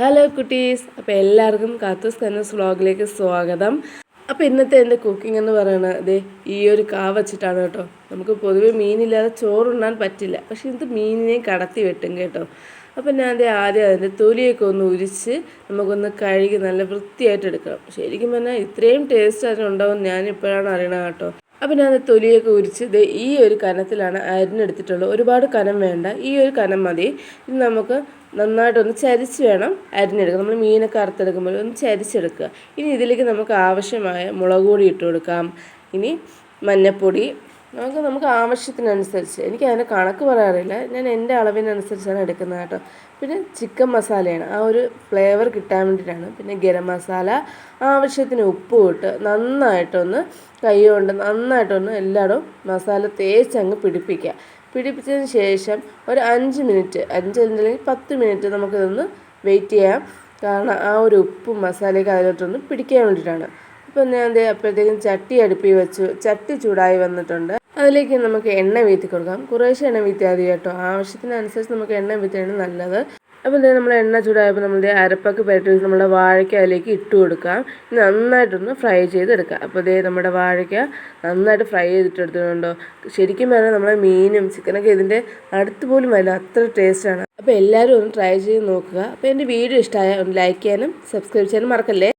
Hello കുട്ടീസ്. അപ്പോൾ എല്ലാവർക്കും കാത്തൂസ് കന്നസ് വ്ളോഗിലേക്ക് സ്വാഗതം. അപ്പോൾ ഇന്നത്തെ എന്റെ കുക്കിംഗ് എന്ന് പറയുന്നത് ദേ ഈ ഒരു കാ വെച്ചിട്ടാണ് കേട്ടോ. നമുക്ക് പൊതുവെ മീനില്ലാതെ ചോറുണ്ണാൻ പറ്റില്ല. പക്ഷെ ഇത് മീനിനെ കടത്തി വെട്ടും കേട്ടോ. അപ്പോൾ ഞാൻ ദേ ആദ്യം അതിന്റെ തൊലിയൊക്കെ ഒന്ന് ഉരിച്ച് നമുക്കൊന്ന് കഴുകി നല്ല വൃത്തിയായിട്ട് എടുക്കണം ശരിക്കും പറഞ്ഞാൽ ഇത്രയും ടേസ്റ്റ് അതിനുണ്ടാവും ഞാൻ ഇപ്പോഴാണ് അറിയണത് കേട്ടോ. അപ്പം ഞാൻ തൊലിയൊക്കെ ഉരിച്ച് ദേ ഈ ഒരു കനത്തിലാണ് അരിഞ്ഞെടുത്തിട്ടുള്ളത് ഒരുപാട് കനം വേണ്ട. ഈ ഒരു കനം മതി. ഇത് നമുക്ക് നന്നായിട്ടൊന്ന് ചരിച്ച് വേണം അരിഞ്ഞെടുക്കുക നമ്മൾ മീനൊക്കെ അറുത്തെടുക്കുമ്പോൾ ഒന്ന് ചരിച്ചെടുക്കുക. ഇനി ഇതിലേക്ക് നമുക്ക് ആവശ്യമായ മുളക് പൊടി ഇട്ട് കൊടുക്കാം. ഇനി മഞ്ഞൾപ്പൊടി നമുക്ക് നമുക്ക് ആവശ്യത്തിനനുസരിച്ച്. എനിക്ക് അതിന്റെ കണക്ക് പറയാറില്ല. ഞാൻ എന്റെ അളവിനനുസരിച്ചാണ് എടുക്കുന്നത് കേട്ടോ. പിന്നെ ചിക്കൻ മസാലയാണ്. ആ ഒരു ഫ്ലേവർ കിട്ടാൻ വേണ്ടിയിട്ടാണ്. പിന്നെ ഗരം മസാല ആവശ്യത്തിന് ഉപ്പ് ഇട്ട് നന്നായിട്ടൊന്ന് കൈ കൊണ്ട് നന്നായിട്ടൊന്ന് എല്ലായിടും മസാല തേച്ച് അങ്ങ് പിടിപ്പിക്കുക. പിടിപ്പിച്ചതിന് ശേഷം ഒരു അഞ്ച് മിനിറ്റ് അഞ്ച് അല്ലെങ്കിൽ പത്ത് മിനിറ്റ് നമുക്കിതൊന്ന് വെയിറ്റ് ചെയ്യാം. കാരണം ആ ഒരു ഉപ്പും മസാലയൊക്കെ അതിലോട്ടൊന്ന് പിടിക്കാൻ വേണ്ടിയിട്ടാണ്. അപ്പോൾ ഞാൻ അപ്പോഴത്തേക്കും ചട്ടി അടുപ്പിൽ വെച്ചു. ചട്ടി ചൂടായി വന്നിട്ടുണ്ട്. അതിലേക്ക് നമുക്ക് എണ്ണ വീത്തി കൊടുക്കാം. കുറേശ്ശെ എണ്ണ വീത്തിയാൽ മതി കേട്ടോ. ആവശ്യത്തിനനുസരിച്ച് നമുക്ക് എണ്ണ വീത്തിയാണ് നല്ലത്. അപ്പോൾ ഇതേ നമ്മൾ എണ്ണ ചൂടായപ്പോൾ നമ്മൾ ദേ അരപ്പൊക്കെ പുരട്ടി നമ്മുടെ വാഴയ്ക്ക അതിലേക്ക് ഇട്ട് കൊടുക്കാം. നന്നായിട്ടൊന്ന് ഫ്രൈ ചെയ്തെടുക്കുക അപ്പോൾ ഇതേ നമ്മുടെ വാഴയ്ക്ക നന്നായിട്ട് ഫ്രൈ ചെയ്തിട്ടെടുത്തിട്ടുണ്ടോ? ശരിക്കും പറഞ്ഞാൽ നമ്മുടെ മീനും ചിക്കനൊക്കെ ഇതിന്റെ അടുത്ത് പോലും വരില്ല. അത്ര ടേസ്റ്റാണ്. അപ്പോൾ എല്ലാവരും ഒന്ന് ട്രൈ ചെയ്ത് നോക്കുക. അപ്പോൾ എന്റെ വീഡിയോ ഇഷ്ടമായ ഒന്ന് ലൈക്ക് ചെയ്യാനും സബ്സ്ക്രൈബ് ചെയ്യാനും മറക്കല്ലേ?